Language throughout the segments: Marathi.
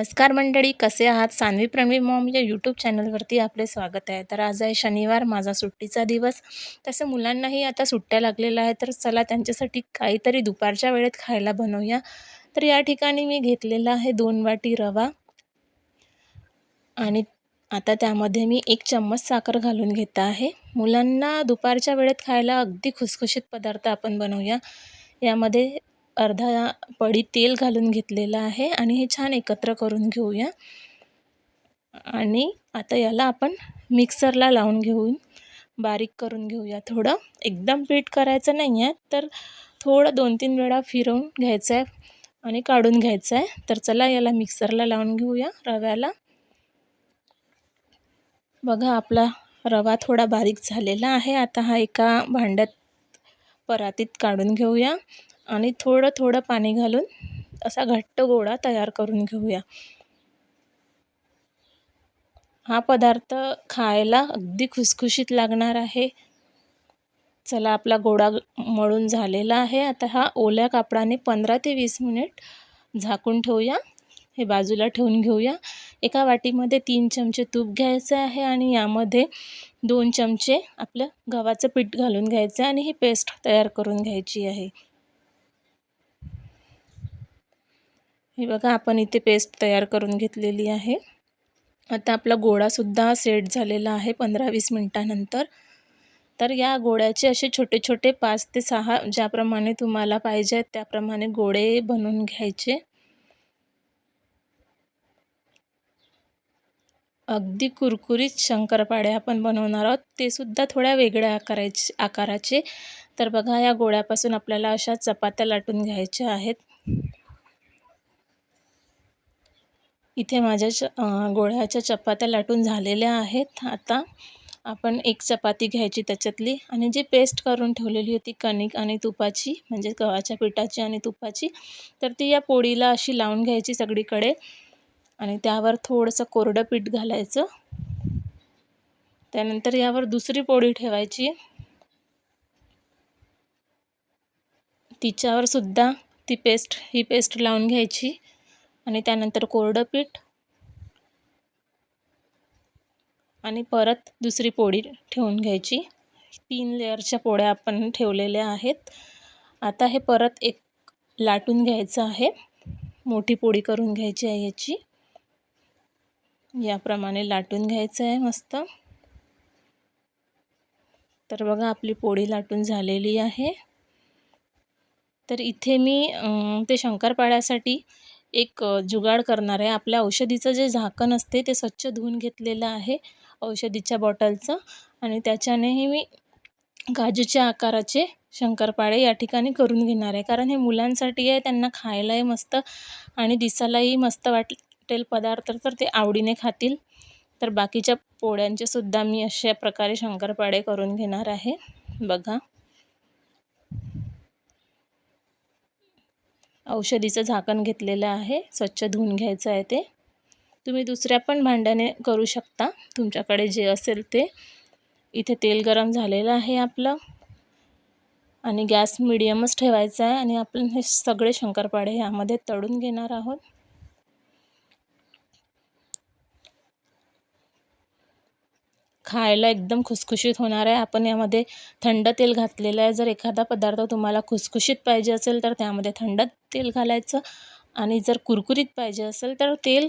नमस्कार मंडळी कसे आहात? सान्वी प्रणवी मॉम या यूट्यूब चॅनलवरती आपले स्वागत आहे. तर आज आहे शनिवार माझा सुट्टीचा दिवस. तसं मुलांनाही आता सुट्ट्या लागलेल्या आहे तर चला त्यांच्यासाठी काहीतरी दुपारच्या वेळेत खायला बनवूया. तर या ठिकाणी मी घेतलेला आहे दोन वाटी रवा. आणि आता त्यामध्ये मी एक चम्मच साखर घालून घेत आहे. मुलांना दुपारच्या वेळेत खायला अगदी खुसखुशीत पदार्थ आपण बनवूया. यामध्ये अर्धा पडी तेल घालून घेतलेलं आहे आणि हे छान एकत्र करून घेऊया. आणि आता याला आपण मिक्सरला लावून घेऊन बारीक करून घेऊया थोडं. एकदम पीठ करायचं नाही आहे तर थोडं दोन तीन वेळा फिरवून घ्यायचं आहे आणि काढून घ्यायचं आहे तर चला याला मिक्सरला लावून घेऊया रव्याला. बघा आपला रवा थोडा बारीक झालेला आहे. आता हा एका भांड्यात परातीत काढून घेऊया. आणि थोडं थोडं पाणी घालून असा घट्ट गोळा तयार करून घेऊया. हा पदार्थ खायला अगदी खुसखुशीत लागणार आहे. चला आपला गोळा मळून झालेला आहे. आता हा ओल्या कापडाने पंधरा ते वीस मिनिट झाकून ठेवूया. हे बाजूला ठेवून घेऊया. एका वाटीमध्ये तीन चमचे तूप घ्यायचं आहे आणि यामध्ये दोन चमचे आपलं गव्हाचं पीठ घालून घ्यायचं आहे आणि ही पेस्ट तयार करून घ्यायची आहे. हे बघा आपण इथे पेस्ट तयार करून घेतलेली आहे. आता आपला गोळासुद्धा सेट झालेला आहे पंधरा वीस मिनटानंतर. तर या गोळ्याचे असे छोटे छोटे पाच ते सहा ज्याप्रमाणे तुम्हाला पाहिजे आहेत त्याप्रमाणे गोळे बनवून घ्यायचे. अगदी कुरकुरीत शंकरपाळे आपण बनवणार आहोत. ते सुद्धा थोड्या वेगळ्या आकाराचे आकाराचे. तर बघा या गोळ्यापासून आपल्याला अशा चपात्या लाटून घ्यायच्या आहेत. इथे माझ्या च गोळ्याच्या चपात्या लाटून झालेल्या आहेत. आता आपण एक चपाती घ्यायची त्याच्यातली आणि जी पेस्ट करून ठेवलेली होती कणिक आणि तुपाची म्हणजे गव्हाच्या पिठाची आणि तुपाची तर ती या पोळीला अशी लावून घ्यायची सगळीकडे आणि त्यावर थोडंसं कोरडं पीठ घालायचं. त्यानंतर यावर दुसरी पोळी ठेवायची. तिच्यावर सुद्धा ती पेस्ट ही पेस्ट लावून घ्यायची. आणि त्यानंतर कोरडं पीठ आणि परत दुसरी पोळी ठेवून घ्यायची. तीन लेअरच्या पोळ्या आपण ठेवलेल्या आहेत. आता हे परत एक लाटून घ्यायचं आहे. मोठी पोळी करून घ्यायची आहे याची. याप्रमाणे लाटून घ्यायचं आहे मस्त. तर बघा आपली पोळी लाटून झालेली आहे. तर इथे मी ते शंकरपाळ्यासाठी एक जुगाड करणार आहे आपल्या औषधीचं जे झाकण असते ते स्वच्छ धुवून घेतलेलं आहे औषधीच्या बॉटलचं आणि त्याच्यानेही मी काजूच्या आकाराचे शंकरपाळे या ठिकाणी करून घेणार आहे. कारण हे मुलांसाठी आहे त्यांना खायलाही मस्त आणि दिसायलाही मस्त वाटेल पदार्थ तर ते आवडीने खातील. तर बाकीच्या पोळ्यांचे सुद्धा मी अशा प्रकारे शंकरपाळे करून घेणार आहे. बघा. औषधीचं झाकण घेतलेलं आहे. स्वच्छ धुवून घ्यायचं आहे ते. तुम्ही दुसऱ्या पण भांड्याने करू शकता. तुमच्याकडे जे असेल ते. इथे तेल गरम झालेलं आहे आपलं. आणि गॅस मिडियमच ठेवायचा आहे. आणि आपण हे सगळे शंकरपाळे ह्यामध्ये तळून घेणार आहोत. खायला एकदम खुसखुशीत होणार आहे. आपण यामध्ये थंड तेल घातलेलं आहे. जर एखादा पदार्थ तुम्हाला खुसखुशीत पाहिजे असेल तर त्यामध्ये थंड तेल घालायचं आणि जर कुरकुरीत पाहिजे असेल तर तेल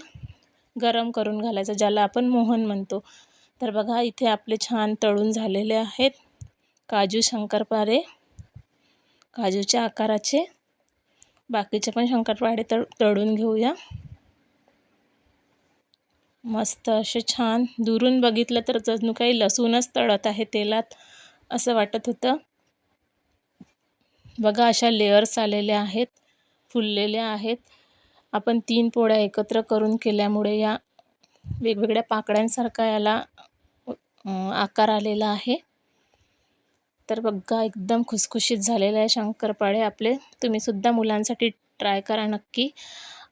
गरम करून घालायचं ज्याला आपण मोहन म्हणतो. तर बघा इथे आपले छान तळून झालेले आहेत. काजू शंकरपारे काजूच्या आकाराचे. बाकीचे पण शंकरपाळे तळ तळून घेऊया. मस्त असे छान दुरून बघितलं तर जणू काही लसूणच तळत आहे तेलात असं वाटत होतं. बघा अशा लेअर्स आलेल्या आहेत फुललेल्या आहेत. आपण तीन पोळ्या एकत्र करून केल्यामुळे या वेगवेगळ्या पाकळ्यांसारखा याला आकार आलेला आहे. तर बघा एकदम खुसखुशीत झालेले आहे शंकरपाळे आपले. तुम्हीसुद्धा मुलांसाठी ट्राय करा नक्की.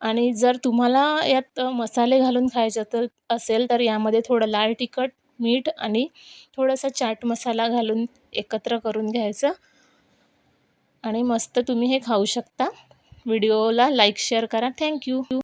आणि जर तुम्हाला यात मसाले घालून खायचं तर असेल तर यामध्ये थोडं लाल तिखट मीठ आणि थोडासा चाट मसाला घालून एकत्र करून घ्यायचं. आणि मस्त तुम्ही हे खाऊ शकता. व्हिडिओला लाईक शेअर करा. थँक्यू